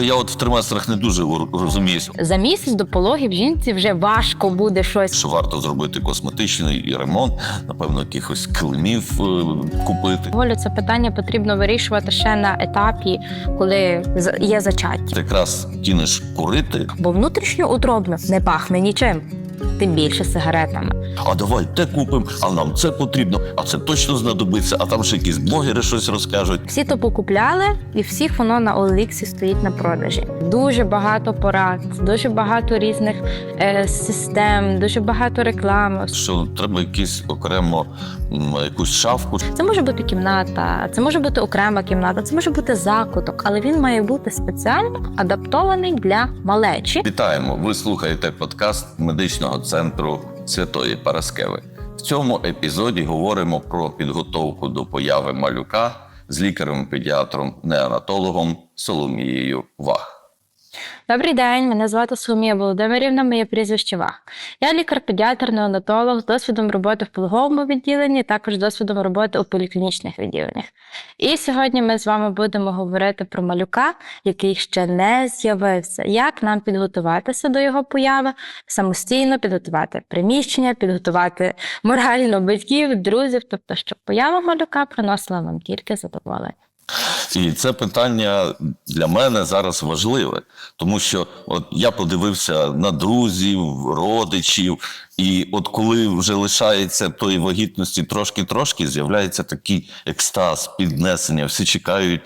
Я от в триместрах не дуже розуміюся. За місяць до пологів жінці вже важко буде щось. що варто зробити косметичний і ремонт, напевно, якихось килимів е, купити. Волю це питання потрібно вирішувати ще на етапі, коли є зачаття. Ти якраз кинеш курити, Бо внутрішньо утробно не пахне нічим, тим більше сигаретами. а давай те купимо, а нам це потрібно, а це точно знадобиться, а там ще якісь блогери щось розкажуть. Всі то покупляли, і всіх воно на OLX стоїть на продажі. Дуже багато порад, дуже багато різних е, систем, дуже багато реклами. Що треба якийсь окремо м, якусь шафку. Це може бути кімната, це може бути окрема кімната, це може бути закуток, але він має бути спеціально адаптований для малечі. Вітаємо! Ви слухаєте подкаст медичного центру Святої Параскеви. В цьому епізоді говоримо про підготовку до появи малюка з лікарем-педіатром, неонатологом Соломією Вах. Добрий день, мене звати Соломія Володимирівна, моє прізвище Вах. Я лікар-педіатр, неонатолог з досвідом роботи в пологовому відділенні, також досвідом роботи у поліклінічних відділеннях. І сьогодні ми з вами будемо говорити про малюка, який ще не з'явився. Як нам підготуватися до його появи, самостійно підготувати приміщення, підготувати морально батьків, друзів, тобто, щоб поява малюка приносила вам тільки задоволення. І це питання для мене зараз важливе, тому що от я подивився на друзів, родичів, і от коли вже лишається тої вагітності трошки-трошки, з'являється такий екстаз, піднесення, всі чекають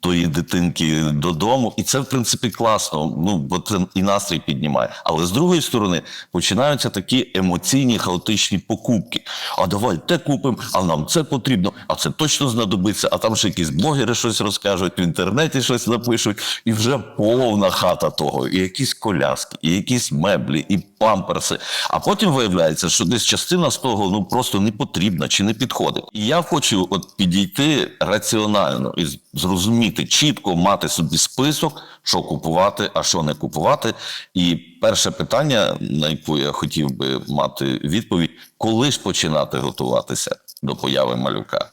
тої дитинки додому, і це в принципі класно. Ну бо це і настрій піднімає. Але з другої сторони починаються такі емоційні хаотичні покупки. А давай те купимо, а нам це потрібно, а це точно знадобиться. А там ще якісь блогери щось розкажуть, в інтернеті щось напишуть, і вже повна хата того, і якісь коляски, і якісь меблі, і памперси. А потім виявляється, що десь частина з того ну просто не потрібна чи не підходить. І я хочу от підійти раціонально і зрозуміти, чітко мати собі список, що купувати, а що не купувати. І перше питання, на яке я хотів би мати відповідь, коли ж починати готуватися до появи малюка?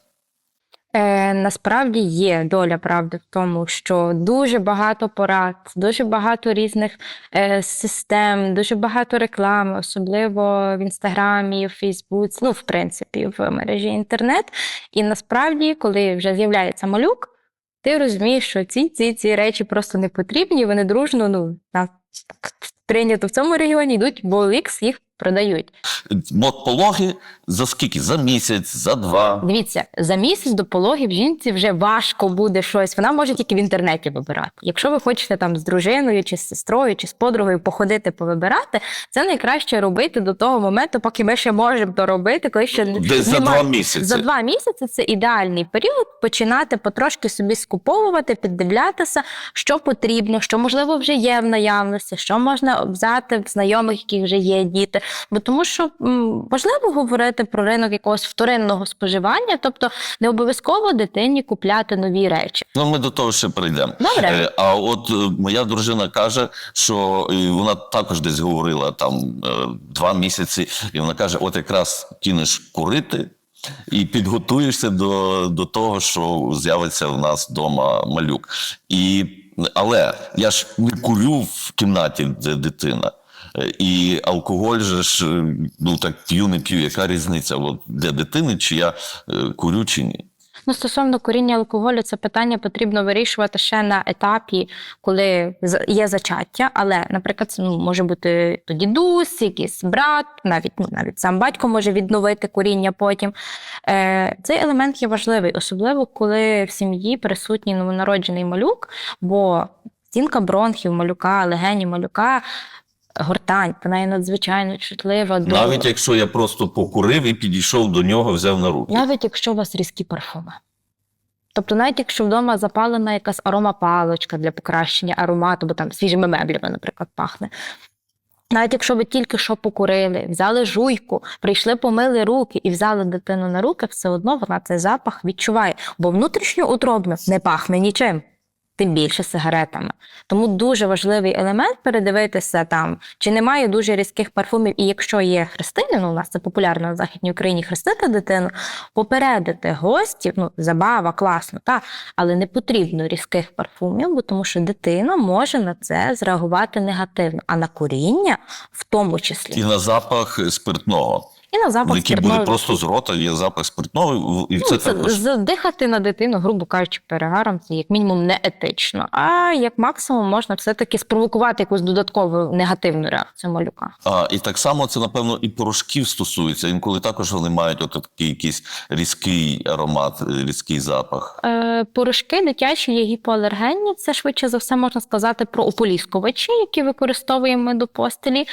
Е, насправді є доля правди в тому, що дуже багато порад, дуже багато різних е, систем, дуже багато реклами, особливо в інстаграмі, в Фейсбуці, ну, в принципі, в мережі інтернет. І насправді, коли вже з'являється малюк, ти розумієш, що ці, ці, ці речі просто не потрібні, вони дружно, ну, на, прийнято в цьому регіоні, йдуть в OLX, їх продають. От пологи за скільки? За місяць, за два. Дивіться, за місяць до пологів жінці вже важко буде щось. Вона може тільки в інтернеті вибирати. Якщо ви хочете там з дружиною, чи з сестрою, чи з подругою походити повибирати, це найкраще робити до того моменту, поки ми ще можемо то робити, коли ще Десь за два місяці. За два місяці це ідеальний період починати потрошки собі скуповувати, піддивлятися, що потрібно, що можливо вже є в наявності, що можна взяти в знайомих, яких вже є діти. Бо тому, що важливо говорити про ринок якогось вторинного споживання, тобто не обов'язково дитині купляти нові речі. Ну, ми до того ще прийдемо. Добре. Е, А от е, моя дружина каже, що вона також десь говорила там е, два місяці, і вона каже: от якраз кинеш курити. І підготуєшся до, до того, що з'явиться в нас вдома малюк. І, але я ж не курю в кімнаті, де дитина. Е, І алкоголь же ж е, ну так п'ю, не п'ю. Яка різниця? От для дитини, чи я е, курю, чи ні? Ну, стосовно куріння алкоголю, це питання потрібно вирішувати ще на етапі, коли є зачаття. Але, наприклад, це ну, може бути то дідусь, якийсь брат, навіть ну, навіть сам батько може відновити куріння потім. Е, цей елемент є важливий, особливо коли в сім'ї присутній новонароджений малюк, бо стінка бронхів малюка, легені малюка. Гортань, вона є надзвичайно чутлива до Навіть якщо я просто покурив і підійшов до нього, взяв на руки. навіть якщо у вас різкі парфуми. Тобто, навіть якщо вдома запалена якась аромапалочка для покращення аромату, бо там свіжими меблями, наприклад, пахне. Навіть якщо ви тільки що покурили, взяли жуйку, прийшли, помили руки і взяли дитину на руки, все одно вона цей запах відчуває, бо внутрішньоутробно не пахне нічим. Тим більше сигаретами. Тому дуже важливий елемент передивитися там, чи немає дуже різких парфумів, і якщо є хрестини, ну у нас це популярно в Західній Україні хрестити дитину, попередити гостів, ну забава, класно, та, але не потрібно різких парфумів, бо тому що дитина може на це зреагувати негативно, а на куріння в тому числі. І на запах спиртного, І на запах який спиртного. буде просто з рота, є запах спиртного, і Ну, це також. задихати на дитину, грубо кажучи, перегаром, це як мінімум не етично. А як максимум можна все-таки спровокувати якусь додаткову негативну реакцію малюка. А, і так само це, напевно, і порошків стосується. Інколи також вони мають от такий якийсь різкий аромат, е, різкий запах. Е, порошки дитячі є гіпоалергенні. Це швидше за все можна сказати про ополіскувачі, які використовуємо до постелі.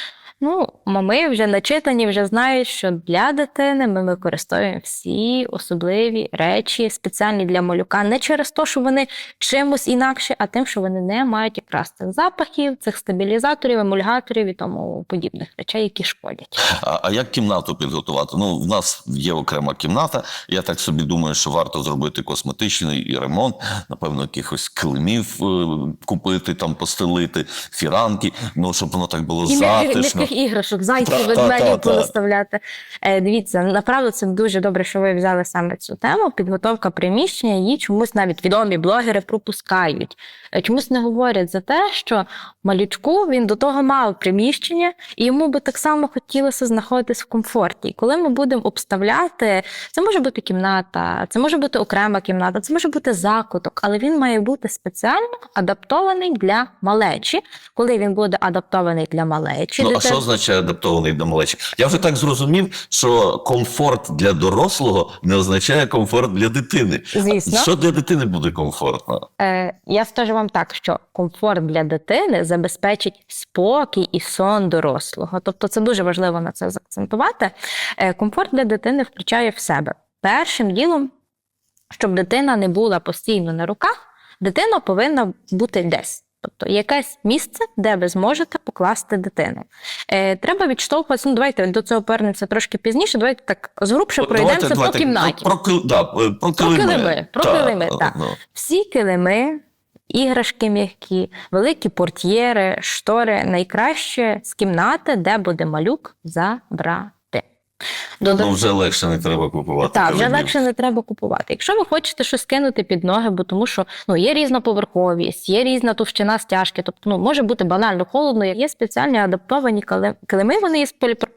Ну, мами вже начитані, вже знають, що для дитини ми використовуємо всі особливі речі, спеціальні для малюка, не через те, що вони чимось інакше, а тим, що вони не мають якраз цих запахів, цих стабілізаторів, емульгаторів і тому подібних речей, які шкодять. А, а як кімнату підготувати? Ну, в нас є окрема кімната. Я так собі думаю, що варто зробити косметичний ремонт, напевно, якихось килимів е, купити, там постелити, фіранки, ну щоб воно так було затишно. М'яких іграшок, зайців, ведмедів та. понаставляти. Е, дивіться, направду це дуже добре, що ви взяли саме цю тему. Підготовка приміщення, її чомусь навіть відомі блогери пропускають. Е, Чомусь не говорять за те, що малючку він до того мав приміщення, і йому би так само хотілося знаходитись в комфорті. І коли ми будемо обставляти, це може бути кімната, це може бути окрема кімната, це може бути закуток, але він має бути спеціально адаптований для малечі. Коли він буде адаптований для малечі, Ну, дитина- означає адаптований до малечі? Я вже так зрозумів, що комфорт для дорослого не означає комфорт для дитини. Звісно. Що для дитини буде комфортно? Е, я скажу вам так, що комфорт для дитини забезпечить спокій і сон дорослого. Тобто це дуже важливо на це заакцентувати. Е, комфорт для дитини включає в себе першим ділом, щоб дитина не була постійно на руках, дитина повинна бути десь. Тобто якесь місце, де ви зможете покласти дитину. Е, треба відштовхуватися. Ну, давайте до цього повернемося трошки пізніше. Давайте так згрубше пройдемося давайте- по давайте кімнаті. Про, про, да, е, про килими. килими, про Так, килими, так. ну. Всі килими, іграшки м'які, великі портьєри, штори найкраще з кімнати, де буде малюк забрати. Додат- Ну, вже легше не треба купувати. так, вже легше не треба купувати. Якщо ви хочете щось кинути під ноги, бо тому що ну, є різна поверховість, є різна товщина стяжки, тобто ну, може бути банально холодно, є спеціальні адаптовані кили- килими, вони є з поліпропілену,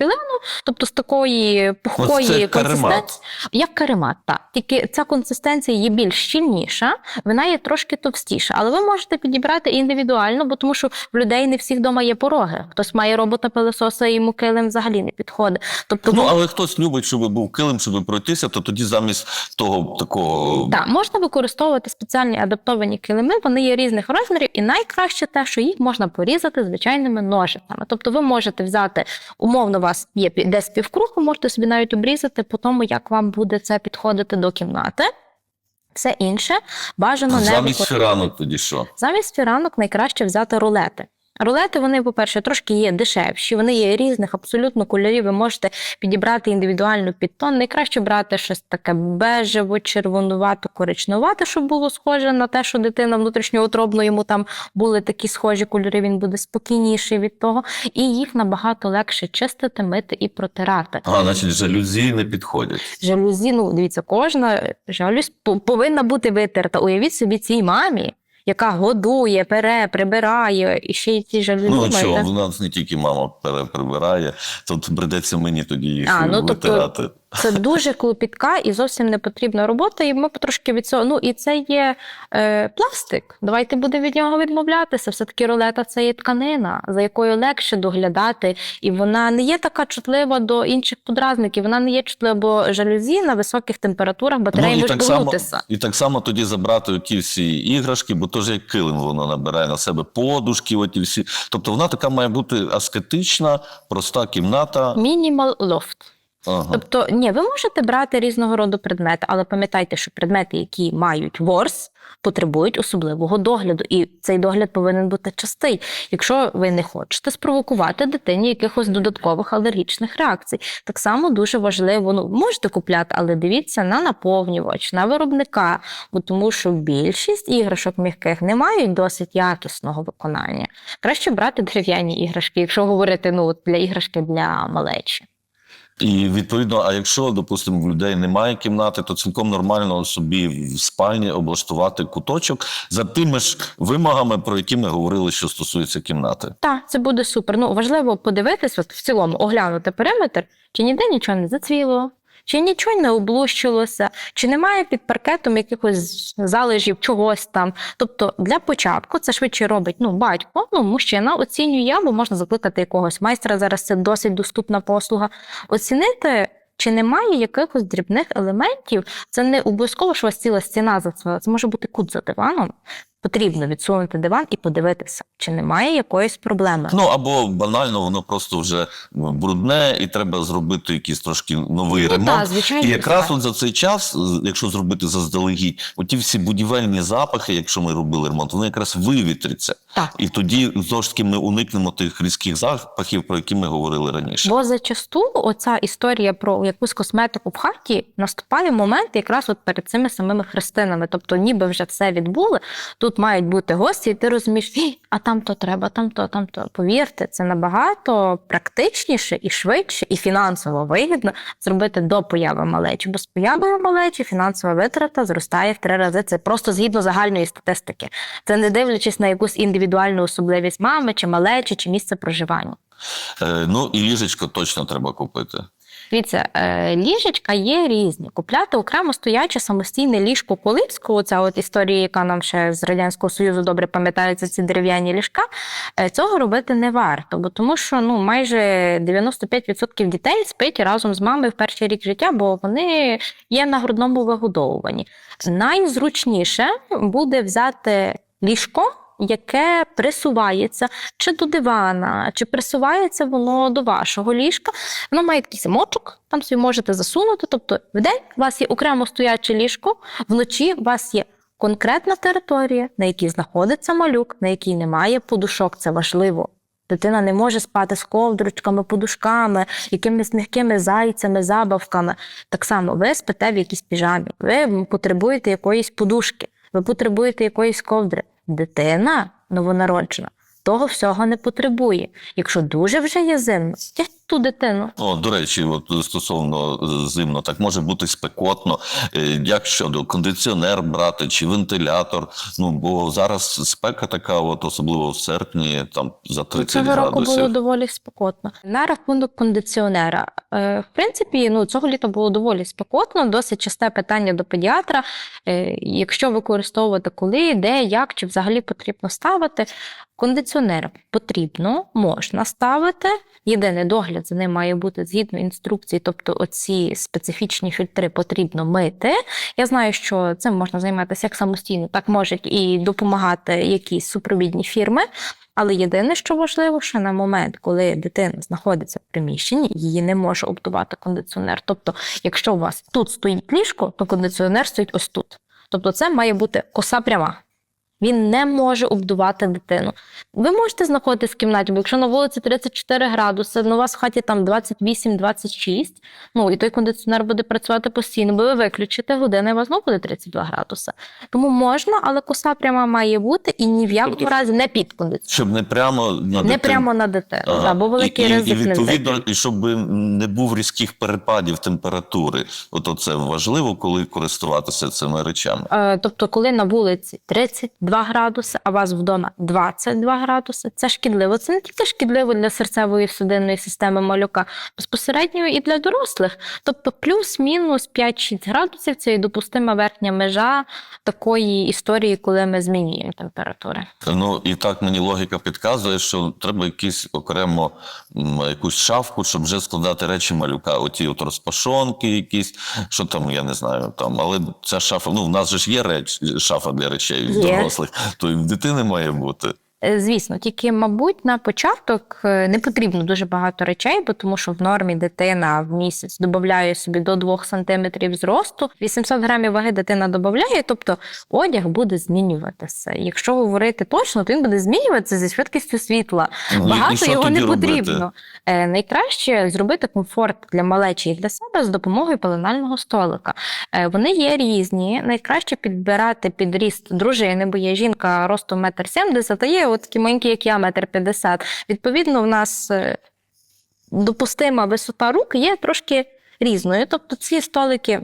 тобто з такої пухкої консистенції. Як каремат, так. Тільки ця консистенція є більш щільніша, вона є трошки товстіша, але ви можете підібрати індивідуально, бо тому що в людей не всіх вдома є пороги. Хтось має робота пилососа, і йому килим взагалі не підходить. Тобто Ну, але хтось любить, щоб був килим, щоб пройтися, то тоді замість того такого. Так, можна використовувати спеціальні адаптовані килими, вони є різних розмірів, і найкраще те, що їх можна порізати звичайними ножицями. Тобто ви можете взяти, умовно, вас є де десь півкруг, ви можете собі навіть обрізати по тому, як вам буде це підходити до кімнати. Все інше бажано не Замість використовувати. фіранок тоді що? Замість фіранок найкраще взяти рулети. Рулети, вони, по-перше, трошки є дешевші, вони є різних абсолютно кольорів. Ви можете підібрати індивідуально під тон. Найкраще брати щось таке бежево, червонувато, коричнувато, щоб було схоже на те, що дитина внутрішньоутробно йому там були такі схожі кольори, він буде спокійніший від того. І їх набагато легше чистити, мити і протирати. А, значить, жалюзі не підходять. Жалюзі, ну дивіться, кожна жалюзь по- повинна бути витерта. Уявіть собі цій мамі, яка годує, пере, прибирає, і ще й ці жалюзі. Ну що, чого, в нас не тільки мама пере- прибирає, тут прийдеться мені тоді їх А, ну, тобто витирати. Це дуже клопітка і зовсім не потрібна робота, і ми потрошки від цього. Ну і це є е, пластик. Давайте будемо від нього відмовлятися. Все-таки рулета це є тканина, за якою легше доглядати, і вона не є така чутлива до інших подразників. Вона не є чутлива, бо жалюзі на високих температурах батареї Ну, можуть погнутися. і так само тоді забрати ті всі іграшки, бо то ж як килим воно набирає на себе подушки, оті всі. Тобто вона така має бути аскетична, проста кімната. Мінімал лофт. Ага. Тобто, ні, ви можете брати різного роду предмети, але пам'ятайте, що предмети, які мають ворс, потребують особливого догляду, і цей догляд повинен бути частий. Якщо ви не хочете спровокувати дитині якихось додаткових алергічних реакцій, так само дуже важливо. Ну можете купляти, але дивіться на наповнювач, на виробника, бо тому що більшість іграшок м'яких не мають досить якісного виконання. Краще брати дерев'яні іграшки, якщо говорити ну для іграшки для малечі. І відповідно, а якщо, допустимо, в людей немає кімнати, то цілком нормально собі в спальні облаштувати куточок за тими ж вимогами, про які ми говорили, що стосується кімнати. Так, це буде супер. Ну важливо подивитись, от в цілому оглянути периметр, чи ніде нічого не зацвіло, чи нічого не облущилося, чи немає під паркетом якихось залежів чогось там. Тобто, для початку це швидше робить ну, батько, ну мужчина оцінює я, бо можна закликати якогось майстра. Зараз це досить доступна послуга. Оцінити. Чи немає якихось дрібних елементів? Це не обов'язково, що у вас ціла стіна зацвела. Це може бути кут за диваном. Потрібно відсунути диван і подивитися, чи немає якоїсь проблеми. Ну або банально воно просто вже брудне, і треба зробити якийсь трошки новий Ну, ремонт. так, звичайно, І якраз от за цей час, якщо зробити заздалегідь, оті всі будівельні запахи, якщо ми робили ремонт, вони якраз вивітряться. Так. І тоді таки ми уникнемо тих різких запахів, про які ми говорили раніше. Бо зачасту оця історія про якусь косметику в хаті наступає момент якраз от перед цими самими хрестинами. Тобто, ніби вже все відбули. Тут мають бути гості, і ти розумієш, «Фі, а там то треба, там то, там то. Повірте, це набагато практичніше і швидше, і фінансово вигідно зробити до появи малечі. Бо з появою малечі фінансова витрата зростає в три рази. Це просто згідно загальної статистики. Це не дивлячись на якусь індивідуальну особливість мами чи малечі, чи місце проживання. Е, ну і ліжечко точно треба купити. Дивіться, е, ліжечка є різні. Купляти окремо стояче самостійне ліжко Колипського, оця от історія, яка нам ще з Радянського Союзу добре пам'ятається, ці дерев'яні ліжка, е, цього робити не варто, бо тому що ну, майже 95% дітей спить разом з мамою в перший рік життя, бо вони є на грудному вигодовуванні. Найзручніше буде взяти ліжко. Яке присувається чи до дивана, чи присувається воно до вашого ліжка. Воно має такий замочок, там собі можете засунути. Тобто, в день у вас є окремо стояче ліжко, вночі у вас є конкретна територія, на якій знаходиться малюк, на якій немає подушок. Це важливо. Дитина не може спати з ковдручками, подушками, якимись м'якими зайцями, забавками. Так само ви спите в якійсь піжамі, ви потребуєте якоїсь подушки, ви потребуєте якоїсь ковдри. Дитина новонароджена того всього не потребує. Якщо дуже вже є зимно, ту дитину. О, до речі, от стосовно зимно, так може бути спекотно. Е, Як щодо кондиціонер брати чи вентилятор? Ну бо зараз спека така, от особливо в серпні, там за 30 Цього року було доволі спекотно. На рахунок кондиціонера, е, в принципі, ну цього літа було доволі спекотно, досить часте питання до педіатра. Е, Якщо використовувати коли, де, як, чи взагалі потрібно ставити. Кондиціонер потрібно, можна ставити. Єдиний догляд за ним має бути згідно інструкції, тобто оці специфічні фільтри потрібно мити. Я знаю, що цим можна займатися як самостійно, так можуть і допомагати якісь супровідні фірми. Але єдине, що важливо, що на момент, коли дитина знаходиться в приміщенні, її не може обдувати кондиціонер. Тобто, якщо у вас тут стоїть ліжко, то кондиціонер стоїть ось тут. Тобто, це має бути коса пряма. Він не може обдувати дитину. Ви можете знаходитись в кімнаті, бо якщо на вулиці 34 градуси, ну у вас в хаті там 28-26, ну і той кондиціонер буде працювати постійно, бо ви виключите години, і у вас знову буде 32 градуси. Тому можна, але коса пряма має бути і ні в якому Тобто, разі не під кондиціонер. Щоб не прямо на Не прямо на дитину, Ага. або великий і, і, ризик і відповідно, і щоб не був різких перепадів температури. От це важливо, коли користуватися цими речами. Е, Тобто, коли на вулиці 32 градуси, а у вас вдома 22 градуси, це шкідливо. Це не тільки шкідливо для серцевої судинної системи малюка, безпосередньо і для дорослих. Тобто, плюс-мінус 5-6 градусів це і допустима верхня межа такої історії, коли ми змінюємо температури. Ну і так мені логіка підказує, що треба якісь окремо якусь шафку, щоб вже складати речі малюка. Оті от розпашонки, якісь, що там, я не знаю, там. Але ця шафа, ну в нас же ж є реч, шафа для речей Є. дорослих, то і в дитини має бути. Е, Звісно, тільки, мабуть, на початок е, не потрібно дуже багато речей, бо тому що в нормі дитина в місяць додає собі до 2 см зросту. 800 грамів ваги дитина додає, тобто одяг буде змінюватися. Якщо говорити точно, то він буде змінюватися зі швидкістю світла. Ну, Багато його не потрібно. Е, найкраще зробити комфорт для малечі і для себе з допомогою пеленального столика. Вони є різні. Найкраще підбирати під ріст дружини, бо є жінка ростом 1,70 м, а є от такі маленькі, як я, 1,50 м. Відповідно, в нас е, допустима висота рук є трошки різною. Тобто ці столики.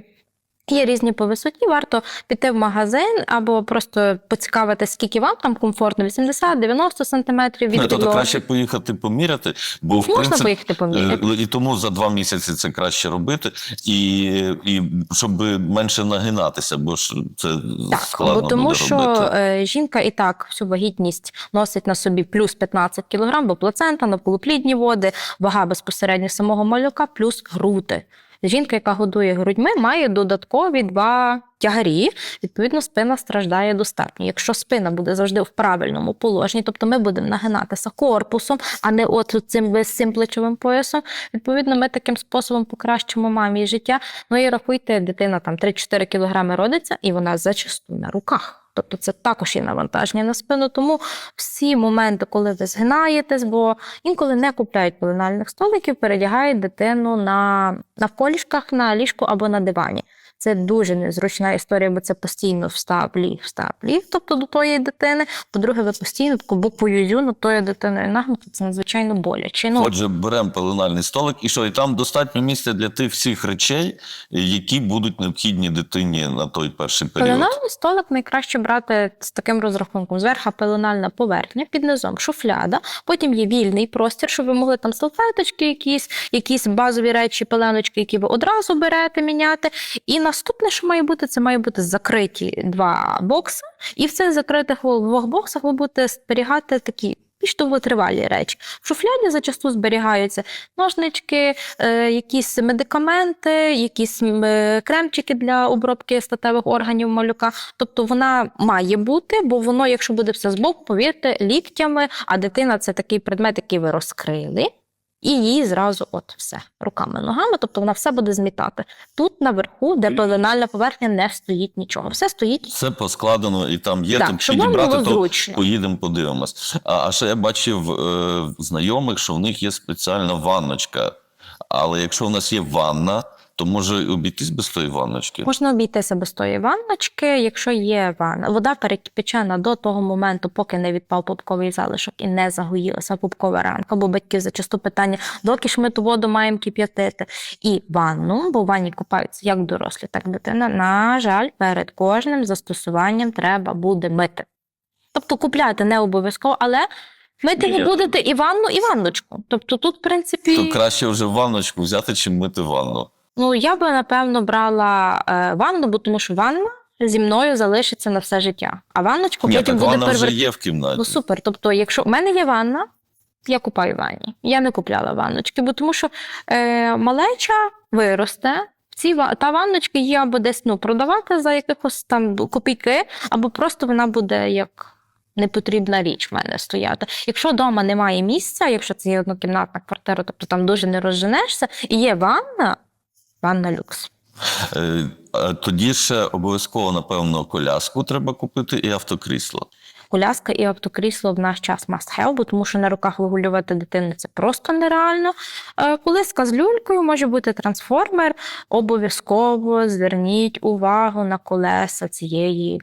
Є різні по висоті, варто піти в магазин або просто поцікавити, скільки вам там комфортно, 80-90 сантиметрів від Ну, то краще поїхати поміряти, бо в Можна принципі, поїхати поміряти. Е, І тому за два місяці це краще робити, і, і щоб менше нагинатися, бо ж це Так, складно бо тому буде що робити. е, жінка і так всю вагітність носить на собі плюс 15 кг, бо плацента, навколоплідні води, вага безпосередньо самого малюка, плюс груди. Жінка, яка годує грудьми, має додаткові два тягарі. Відповідно, спина страждає достатньо. Якщо спина буде завжди в правильному положенні, тобто ми будемо нагинатися корпусом, а не от цим цим плечовим поясом. Відповідно, ми таким способом покращимо мамі життя. Ну і рахуйте, дитина там 3-4 кілограми родиться, і вона зачасту на руках. Тобто це також є навантаження на спину. Тому всі моменти, коли ви згинаєтесь, бо інколи не купляють пеленальних столиків, передягають дитину на навколішках на ліжку або на дивані. Це дуже незручна історія, бо це постійно встав, ліг, встав, ліг, тобто до тої дитини. По-друге, ви постійно таку букву юзю над тою дитиною нагнути, це надзвичайно боляче. Ну, Отже, беремо пеленальний столик, і що, і там достатньо місця для тих всіх речей, які будуть необхідні дитині на той перший період. Пеленальний столик найкраще брати з таким розрахунком. Зверху пеленальна поверхня, під низом шуфляда, потім є вільний простір, щоб ви могли там салфеточки, якісь, якісь базові речі, пеленочки, які ви одразу берете міняти. І наступне, що має бути, це має бути закриті два бокси, і в цих закритих двох боксах ви будете зберігати такі. Більш довготривалі речі. В шуфляді зачасту зберігаються ножнички, е, якісь медикаменти, якісь е, кремчики для обробки статевих органів малюка. Тобто вона має бути, бо воно, якщо буде все збоку, повірте, ліктями, а дитина це такий предмет, який ви розкрили. І її зразу от все руками, ногами, тобто вона все буде змітати. Тут наверху, де пеленальна поверхня, не стоїть нічого. Все стоїть Все поскладено, і там є Так, там чи вам то зручно. поїдемо, подивимось. А, а ще я бачив е, знайомих, що в них є спеціальна ванночка. Але якщо в нас є ванна, то може обійтись без тої ванночки. Можна обійтися без тої ванночки, якщо є ванна. Вода перекипячена до того моменту, поки не відпав пупковий залишок і не загоїлася пупкова ранка, бо батьки зачасту питання, доки ж ми ту воду маємо кип'ятити. І ванну, бо в ванні купаються як дорослі, так і дитина. На жаль, перед кожним застосуванням треба буде мити. Тобто купляти не обов'язково, але мити ви будете і ванну, і ванночку. Тобто тут, в принципі. То краще вже ванночку взяти, чим мити ванну. Ну, я би напевно брала е, ванну, бо тому що ванна зі мною залишиться на все життя. А ванночку Ні, потім так буде ванна вже є в кімнаті. Ну супер. Тобто, якщо в мене є ванна, я купаю в ванні. Я не купляла ванночки, бо тому що е, малеча виросте. Ці та ванночка її або десь ну, продавати за якихось там копійки, або просто вона буде як непотрібна річ в мене стояти. Якщо вдома немає місця, якщо це є однокімнатна квартира, тобто там дуже не розженешся, і є ванна, ванна люкс. Е, Тоді ще обов'язково, напевно, коляску треба купити і автокрісло. Коляска і автокрісло в наш час must have, бо тому що на руках вигулювати дитину це просто нереально. Е, Колиска з люлькою може бути трансформер. Обов'язково зверніть увагу на колеса цієї.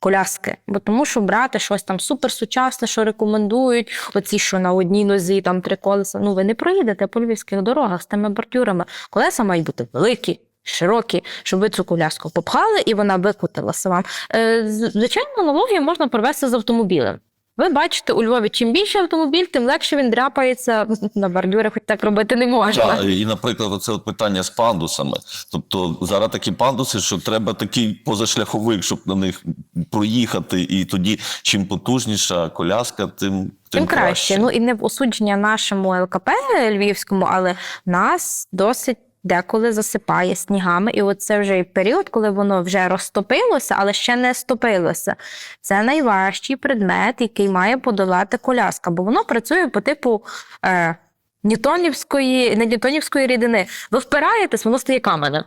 Коляски, бо тому що брати щось там суперсучасне, що рекомендують, оці, що на одній нозі, там три колеса. Ну ви не проїдете по львівських дорогах з тими бордюрами. Колеса мають бути великі, широкі, щоб ви цю коляску попхали і вона викотилася вам. Е, Звичайно, аналогію можна провести з автомобілем. Ви бачите, у Львові чим більше автомобіль, тим легше він дряпається на бордюри, хоч так робити не можна. Так, і, наприклад, оце от питання з пандусами. Тобто зараз такі пандуси, що треба такий позашляховик, щоб на них проїхати, і тоді чим потужніша коляска, тим, тим, Тим краще. Ну і не в осудження нашому ЛКП львівському, але нас досить деколи засипає снігами. І от це вже період, коли воно вже розтопилося, але ще не стопилося. Це найважчий предмет, який має подолати коляска, бо воно працює по типу. Е, Ньютонівської, не ньютонівської рідини. Ви впираєтесь, воно стає каменем.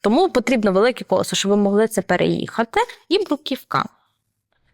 Тому потрібно велике колесо, щоб ви могли це переїхати, і бруківка.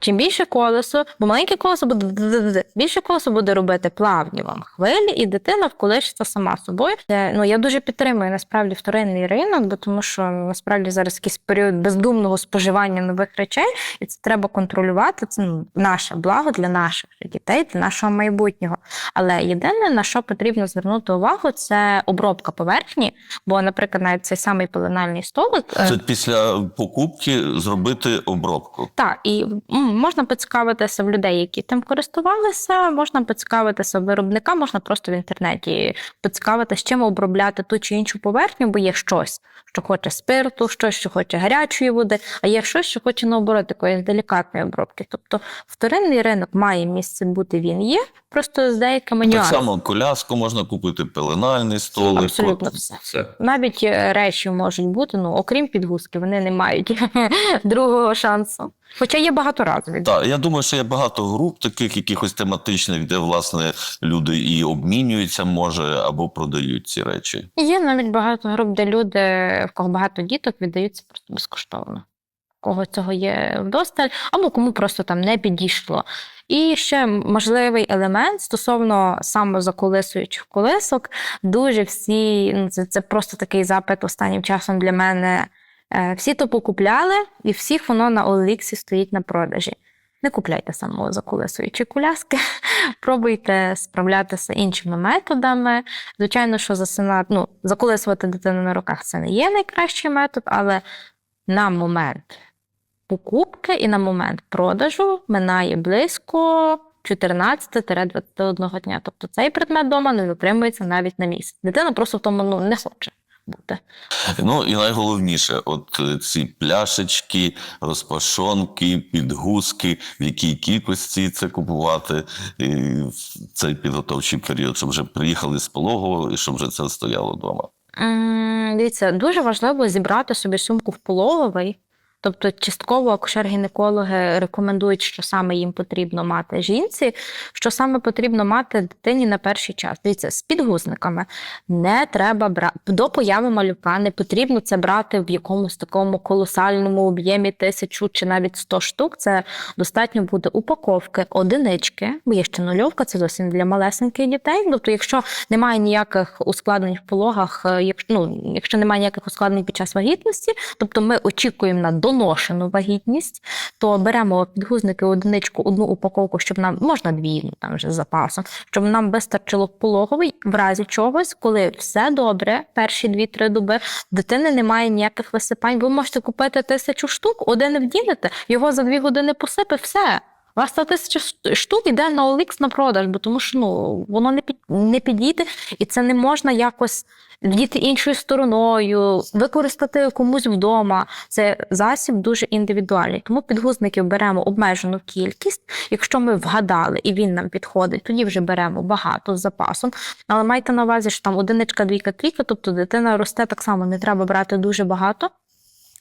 Чим більше колесо, бо маленьке колесо буде більше колесо буде робити плавні вам хвилі, і дитина вколишиться сама собою. Це, ну, я дуже підтримую насправді вторинний ринок, бо тому що насправді зараз якийсь період бездумного споживання нових речей, і це треба контролювати. Це ну, наше благо для наших дітей, для нашого майбутнього. Але єдине, на що потрібно звернути увагу, це обробка поверхні. Бо, наприклад, навіть цей самий пеленальний столик. е, Це після покупки зробити обробку. так, і можна поцікавитися в людей, які тим користувалися, можна поцікавитися в виробника, можна просто в інтернеті поцікавитися, чим обробляти ту чи іншу поверхню, бо є щось, що хоче спирту, щось, що хоче гарячої води, а є щось, що хоче наоборот якоїсь делікатної обробки. Тобто вторинний ринок має місце бути, він є, просто з деякими Так само коляску можна купити, пеленальний столик. Абсолютно от все. все. Навіть е, речі можуть бути, ну окрім підгузки, вони не мають другого шансу. Хоча є багаторазові. Так, я думаю, що є багато груп таких якихось тематичних, де власне люди і обмінюються, може, або продають ці речі. Є навіть багато груп, де люди, в кого багато діток, віддаються просто безкоштовно. Кого цього є вдосталь, або кому просто там не підійшло. І ще можливий елемент стосовно самозаколисуючих колисок. Дуже всі, ну це, це просто такий запит останнім часом для мене. Е, Всі то покупляли, і всіх воно на OLX стоїть на продажі. Не купляйте самозаколисуючі коляски, пробуйте справлятися іншими методами. Звичайно, що засинати, ну, заколисувати дитину на руках це не є найкращий метод, але на момент покупки і на момент продажу минає близько 14-21 дня. Тобто цей предмет вдома не затримується навіть на місяць. Дитина просто в тому ну, не хоче бути. Ну і найголовніше, от е, ці пляшечки, розпашонки, підгузки, в якій кількості це купувати в цей підготовчий період, щоб вже приїхали з пологового і щоб вже це стояло вдома. Дивіться, дуже важливо зібрати собі сумку в пологовий. Тобто, частково акушер-гінекологи рекомендують, що саме їм потрібно мати жінці, що саме потрібно мати дитині на перший час. Дивіться, з підгузниками не треба брати до появи малюка, не потрібно це брати в якомусь такому колосальному об'ємі тисячу чи навіть 100 штук. Це достатньо буде упаковки, одинички, бо є ще нульовка, це зовсім для малесеньких дітей. Тобто, якщо немає ніяких ускладнень в пологах, е, як, ну, якщо немає ніяких ускладнень під час вагітності, тобто ми очікуємо на доношену вагітність, то беремо підгузники одиничку, одну упаковку, щоб нам можна дві, ну там вже з запасом, щоб нам вистачило пологовий в разі чогось, коли все добре, перші дві-три доби дитини немає ніяких висипань. Ви можете купити тисячу штук, один вдінете, його за дві години посипи, все. У вас та тисяча ш- штук йде на OLX на продаж, бо тому що ну, воно не, під, не підійде, і це не можна якось вдіти іншою стороною, використати комусь вдома. Це засіб дуже індивідуальний. Тому підгузників беремо обмежену кількість. Якщо ми вгадали і він нам підходить, тоді вже беремо багато з запасом. Але майте на увазі, що там одиничка, двійка, трійка, тобто дитина росте так само, не треба брати дуже багато.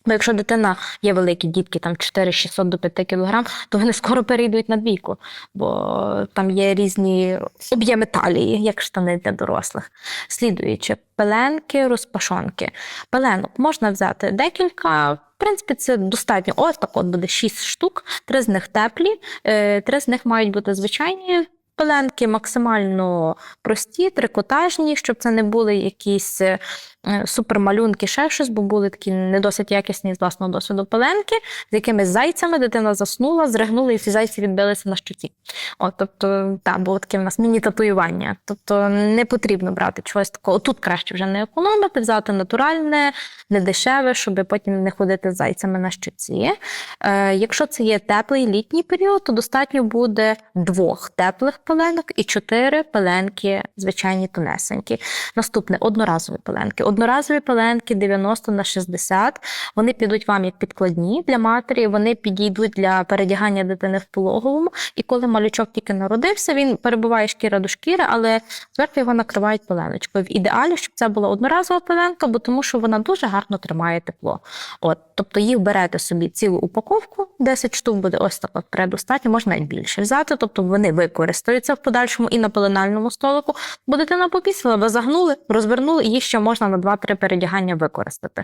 Бо якщо дитина є великі дітки, там 4-600 до 5 кг, то вони скоро перейдуть на двійку, бо там є різні об'єми талії, як штани для дорослих. Слідуючи, пеленки, розпашонки. Пеленок можна взяти декілька. В принципі, це достатньо. Ось так от буде 6 штук, три з них теплі, е, три з них мають бути звичайні. Пеленки максимально прості, трикотажні, щоб це не були якісь е, супермалюнки, ще щось, бо були такі не досить якісні з власного досвіду пеленки, з якимись зайцями дитина заснула, зригнула, і всі зайці відбилися на щоці. От, тобто, так, було таке в нас міні-татуювання. Тобто не потрібно брати чогось такого. Тут краще вже не економити, взяти натуральне, не дешеве, щоб потім не ходити з зайцями на щоці. Е, якщо це є теплий літній період, то достатньо буде двох теплих пеленок і 4 пеленки звичайні тонесенькі. Наступне одноразові пеленки. Одноразові пеленки 90 на 60. Вони підуть вам як підкладні для матері, вони підійдуть для передягання дитини в пологовому. І коли малючок тільки народився, він перебуває шкіра до шкіри, але зверху його накривають пеленочкою. В ідеалі, щоб це була одноразова пеленка, бо тому що вона дуже гарно тримає тепло. От, тобто їх берете собі цілу упаковку, 10 штук буде ось так от предостатньо, можна навіть більше взяти. Тобто вони використаються в подальшому і на пеленальному столику. Бо дитина попісила, ви загнули, розвернули, їх ще можна на 2-3 передягання використати.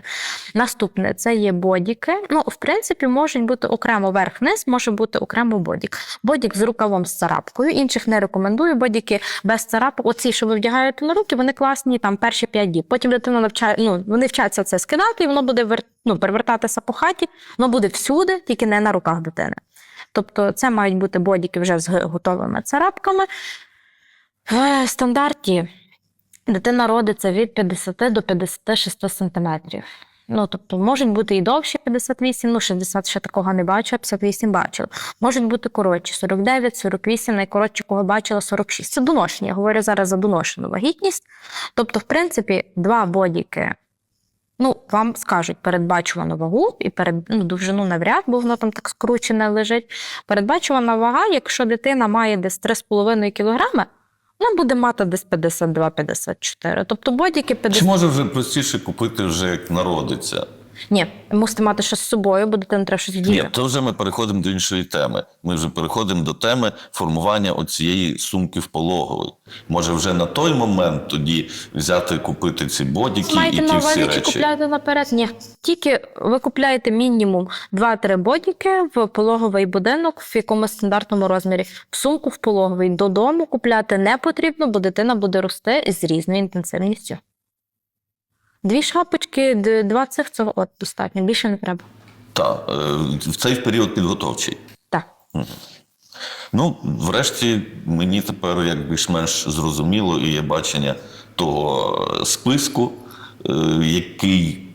Наступне це є бодіки. Ну, в принципі, можуть бути окремо верх-низ, може бути окремо бодік. Бодік з рукавом з царапкою. Інших не рекомендую. Бодіки без царапок. Оці, що ви вдягаєте на руки, вони класні там перші 5 діб. Потім дитина навчає, ну вони вчаться це скидати, і воно буде ну, перевертатися по хаті. Воно буде всюди, тільки не на руках дитини. Тобто, це мають бути бодіки вже з готовими царапками. В стандарті дитина родиться від 50 до 56 сантиметрів. Ну, тобто, можуть бути і довші 58, ну 60 ще такого не бачу, а 58 бачила. Можуть бути коротші 49, 48, найкоротші, кого бачила 46. Це доношення. Я говорю зараз за доношену вагітність. Тобто, в принципі, два бодіки. Ну, вам скажуть передбачувану вагу і перед ну, довжину навряд, бо воно там так скручене лежить. Передбачувана вага, якщо дитина має десь 3,5 кг, вона буде мати десь 52-54. Тобто бодіки 50... Чи може вже простіше купити вже як народиться? Ні, мусите мати щось з собою, бо дитина треба щось діяти. Ні, то вже ми переходимо до іншої теми. Ми вже переходимо до теми формування оцієї сумки в пологовий. Може, вже на той момент тоді взяти, купити ці бодіки Маєте і на ті увазі, всі чи речі. купляєте наперед? Ні. Тільки ви купляєте мінімум 2-3 бодіки в пологовий будинок в якомусь стандартному розмірі. В сумку в пологовий додому купляти не потрібно, бо дитина буде рости з різною інтенсивністю. Дві шапочки, два цих цього от достатньо, більше не треба. Так, е, в цей період підготовчий. Так. Ну, врешті, мені тепер як більш-менш зрозуміло і є бачення того списку, е, який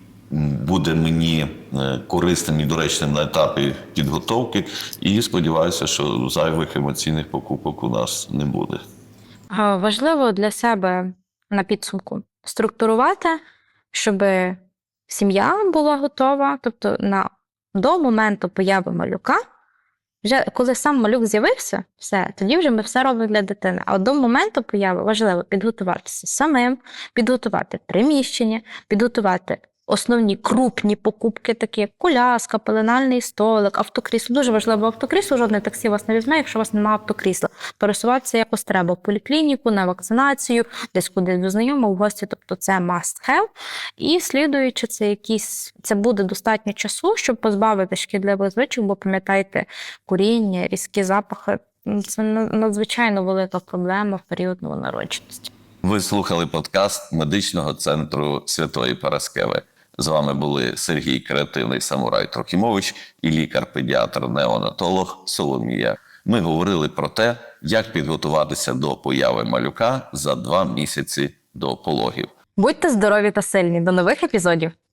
буде мені е, корисним і доречним на етапі підготовки. І сподіваюся, що зайвих емоційних покупок у нас не буде. Важливо для себе на підсумку структурувати, щоб сім'я була готова, тобто на, до моменту появи малюка. Вже коли сам малюк з'явився, все, тоді вже ми все робимо для дитини. А до моменту появи важливо підготуватися самим, підготувати приміщення, підготувати основні крупні покупки, такі як коляска, пеленальний столик, автокрісло. Дуже важливо автокрісло, жодне таксі вас не візьме, якщо у вас немає автокрісла. Пересуватися якось треба в поліклініку, на вакцинацію, десь куди до знайомих в гості. Тобто це must have. І слідуючи, це якісь це буде достатньо часу, щоб позбавити шкідливих звичок, бо пам'ятайте, куріння, різкі запахи ну, це на- надзвичайно велика проблема в період новонародженості. Ви слухали подкаст медичного центру Святої Параскеви. З вами були Сергій Креативний Самурай Трохімович і лікар-педіатр-неонатолог Соломія. Ми говорили про те, як підготуватися до появи малюка за два місяці до пологів. Будьте здорові та сильні. До нових епізодів!